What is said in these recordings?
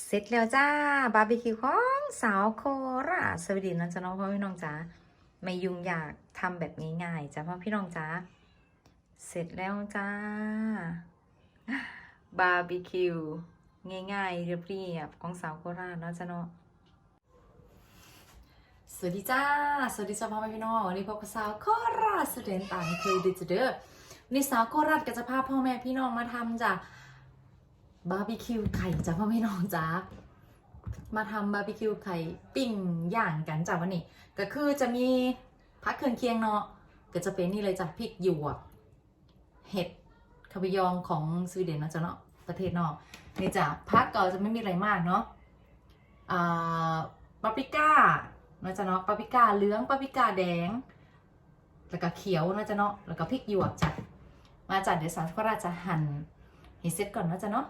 เสร็จแล้วจ้า บาร์บีคิวของสาวโคราชสวัสดีนะจ๊ะน้องพ่อพี่น้องจ้าไม่ยุ่งยากทำแบบง่ายๆจ้ะพ่อพี่น้องจ้าเสร็จแล้วจ้า บาร์บีคิวง่ายๆเรียบๆของสาวโคราชเนาะจ้ะเนาะสวัสดีจ้า สวัสดีจ้าพ่อแม่พี่น้องวันนี้พบกับสาวโคราชสเดนตามเคยดูจะเด้อวันนี่สาวโคราชก็จะพาพ่อแม่พี่น้องมาทำจ้ะ บาร์บีคิวไข่จ้าพ่อพี่น้องจ้ามาทำบาร์บีคิวไข่ปิ้งย่างกันจ้าวันนี้ ก็คือจะมีพักเครื่องเคียงเนาะก็จะเป็นนี่เลยจ้ะพริกหยวกเห็ดคาบิยองของสวีเดนนะจ๊ะเนาะประเทศนอกนี่จ้ะพักก็จะไม่มีอะไรมากเนาะอ่าปาปริก้านะจ๊ะเนาะปาปริก้าเหลืองปาปริก้าแดง แล้วก็เขียวนะจ๊ะเนาะแล้วก็พริกหยวกจ้ะมาจ้ะเดี๋ยวสาวก็ราจะหั่นให้เสร็จก่อนนะจ๊ะเนาะ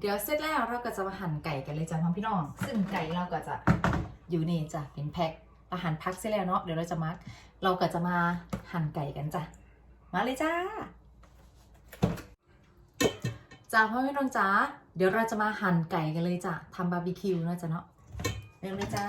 เดี๋ยวเสร็จแล้วเราก็จะมาหั่นไก่กันเลยจ้ะพ่อพี่น้อง ซึ่งไก่เราก็จะอยู่นี่จ้ะเป็นแพ็คอาหารพักเสร็จแล้วเนาะเดี๋ยวเราจะมาเราก็จะมาหั่นไก่กันจ้ะมาเลยจ้าจ้าพ่อพี่น้องจ้าเดี๋ยวเราจะมาหั่นไก่กันเลยจ้ะทำบาร์บีคิวนะจ้ะเนาะเร็วเลยจ้า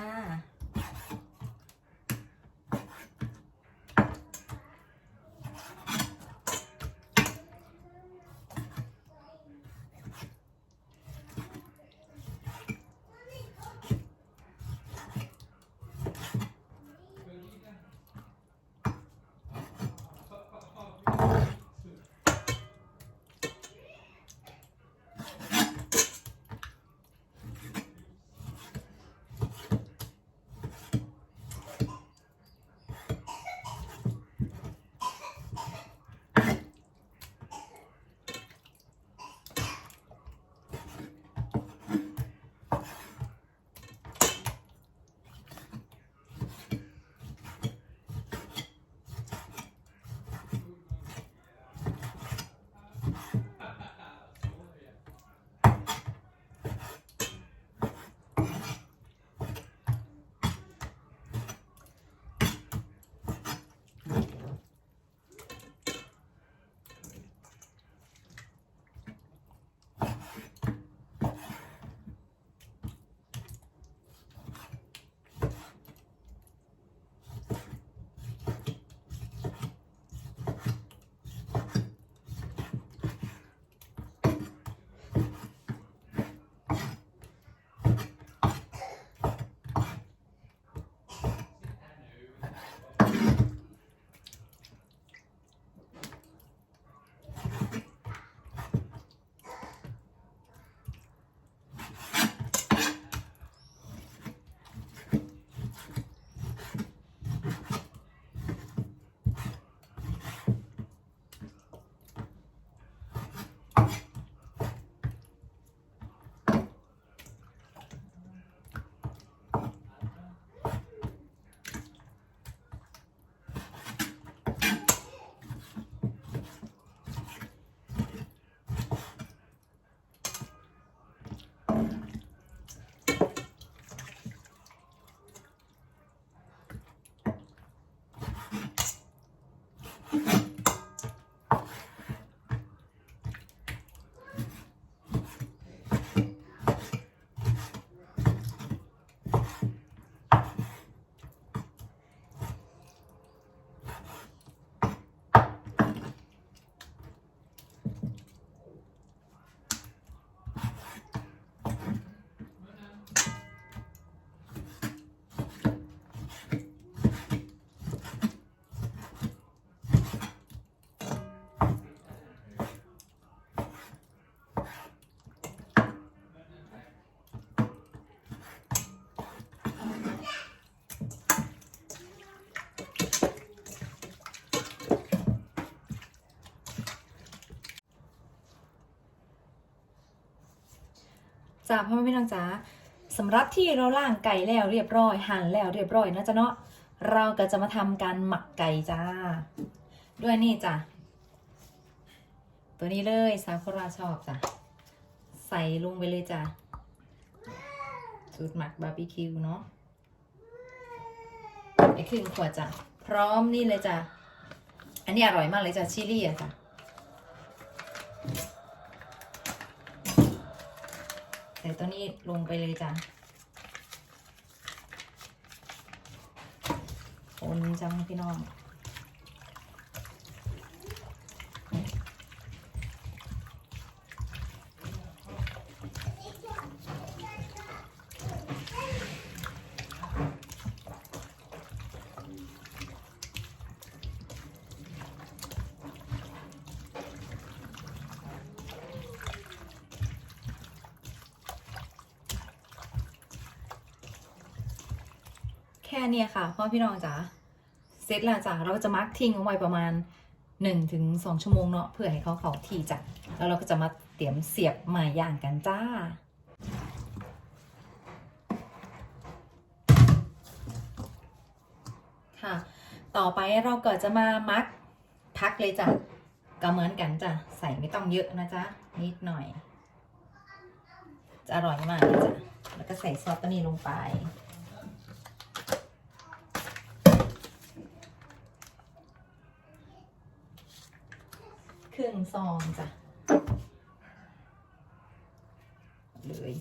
จ้าพ่อแม่พี่น้องจ๋าสำหรับที่เราล่างไก่แล้วเรียบร้อยหั่นแล้วเรียบร้อยนะจ๊ะเนาะเราก็จะมาทำการหมักไก่จ้า ด้วยนี่จ้ะตัวนี้เลยซาวคระชอบจ้ะใส่ลงไปเลยจ้ะสูตรหมักบาร์บีคิวเนาะไอ้ครึ่งขวดจ้ะพร้อมนี่เลยจ้ะอันนี้อร่อยมากเลยจ้ะชิลลี่อะจ้ะ ส่ตัวนี้ลงไปเลยจ้ะคนจังพี่น้อง แค่เนี้ยค่ะพ่อพี่น้องจ๋าเสร็จแล้วจ้ะเราก็จะมักทิ้งเอาไว้ประมาณ1-2ถึง2ชั่วโมงเนาะเพื่อให้เขาเขาที่จ้ะแล้วเราก็จะมาเตรียมเสียบไม้ย่างกันจ้าค่ะ ต่อไปเราก็จะมามักพักเลยจ้ะก็เหมือนกันจ้ะใส่ไม่ต้องเยอะนะจ๊ะนิดหน่อย จะอร่อยมากเลยจ้ะแล้วก็ใส่ซอสตัวนี้ลงไป ครึ่งซองจ้ะเลย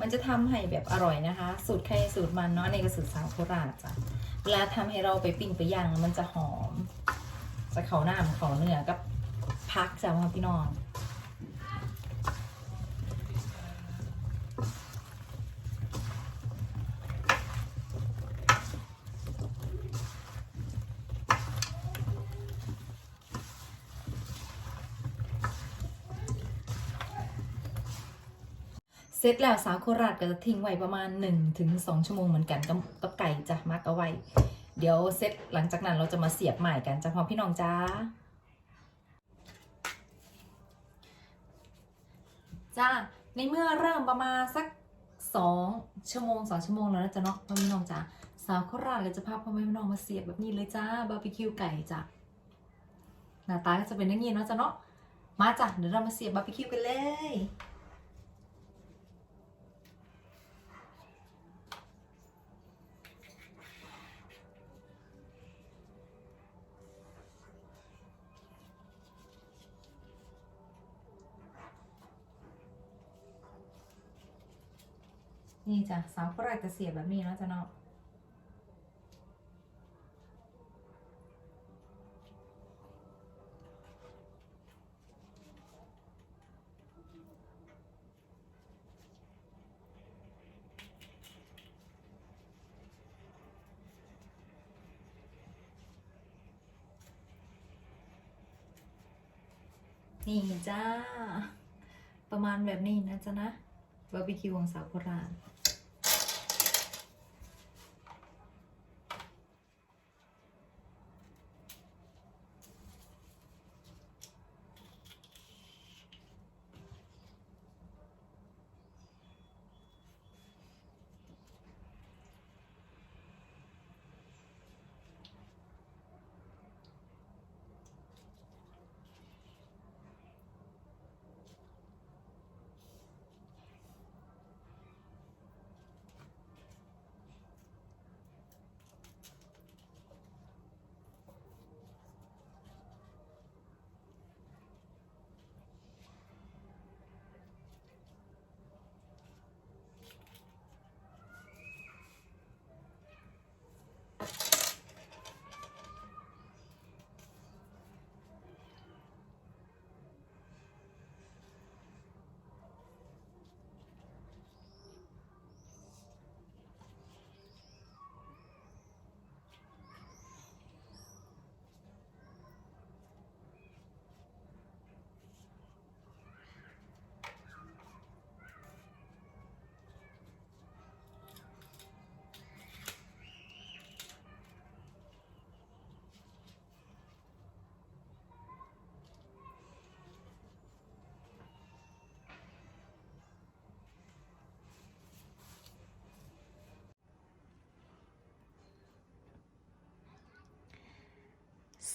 มันจะทำให้แบบอร่อยนะคะ สูตรใครสูตรมันเนาะในกระสูตรสาวโคราชจ้ะเวลาทำให้เราไปปิ้งไปย่างมันจะหอม จะเขาหน้ามันเขาเนื้อกับพักจ้ะพี่น้อง เสร็จแล้วสาวโคราชก็จะทิ้งไว้ประมาณ1ถึง2ชั่วโมงเหมือนกันกับกับไก่จะมักเอาไว้ เดี๋ยวเสร็จหลังจากนั้นเราจะมาเสียบใหม่กันจ้ะพ่อพี่น้องจ้าจ้าในเมื่อเริ่มประมาณสัก 2 ชั่วโมง 2 ชั่วโมงแล้วนะจ๊ะเนาะพ่อพี่น้องจ้าสาวโคราชเลยจะพาพ่อแม่พี่น้องมาเสียบแบบนี้เลยจ้าบาร์บีคิวไก่จ้ะหน้าตาก็จะเป็นอย่างนี้เนาะจ้ะเนาะมาจ้ะเดี๋ยวเรามาเสียบบาร์บีคิวกันเลย นี่จ้ะสาวโคราชจะเสียแบบนี้เนาะจ้ะเนาะนี่จ้า ประมาณแบบนี้นะจ๊ะนะ บาร์บีคิวของสาวโคราช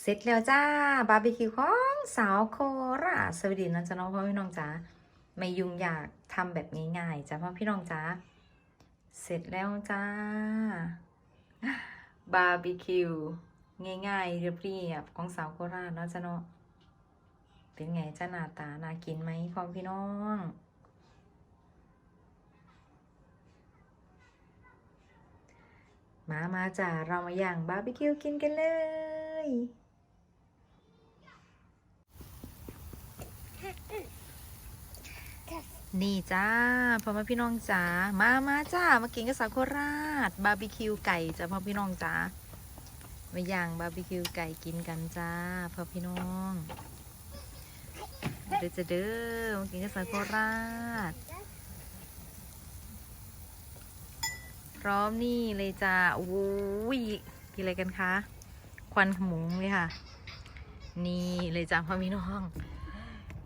เสร็จแล้วจ้าบาร์บีคิวของสาวโคราชสวัสดีนะจ๊ะน้องพ่อพี่น้องจ๋าไม่ยุ่งยากทำแบบง่ายๆจ้ะพ่อพี่น้องจ๋าเสร็จแล้วจ้าบาร์บีคิวง่ายๆเรียบๆของสาวโคราชเนาะจ๊ะเนาะเป็นไงจ้าหน้าตาน่ากินไหมพ่อพี่น้องมา มาจ้าเรามาอย่างบาร์บีคิวกินกันเลย นี่จ้าพ่อแม่พี่น้องจ๋ามามาจ้ามากินกับสาวโคราชบาร์บีคิวไก่จ้าพ่อพี่น้องจ๋ามาย่างบาร์บีคิวไก่กินกันจ้าพ่อพี่น้องเด้อจะเด้อมากินกับสาวโคราชพร้อมนี่เลยจ้าโอ้ยกินอะไรกันคะ ควันขมุงเลยค่ะ นี่เลยจ้าพ่อพี่น้อง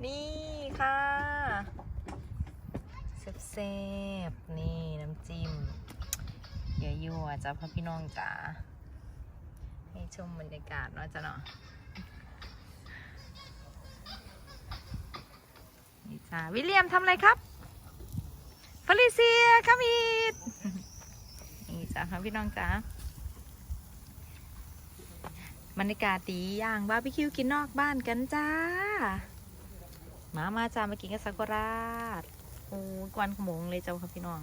นี่ค่ะแซ่บๆนี่น้ำจิ้มเยอะยั่วจ้าพ่อพี่น้องจ้าให้ชมบรรยากาศเนาะจ้าเนาะนี่จ้าวิลเลียมทำอะไรครับฟลิเซียคัมอีดนี่จ้าค่ะพี่น้องจ้าบรรยากาศดีย่างบาร์บีคิวกินนอกบ้านกันจ้า มามาจ้ามากินกับซากุระโอ้ยกวนขโมงเลยเจ้าค่ะพี่น้อง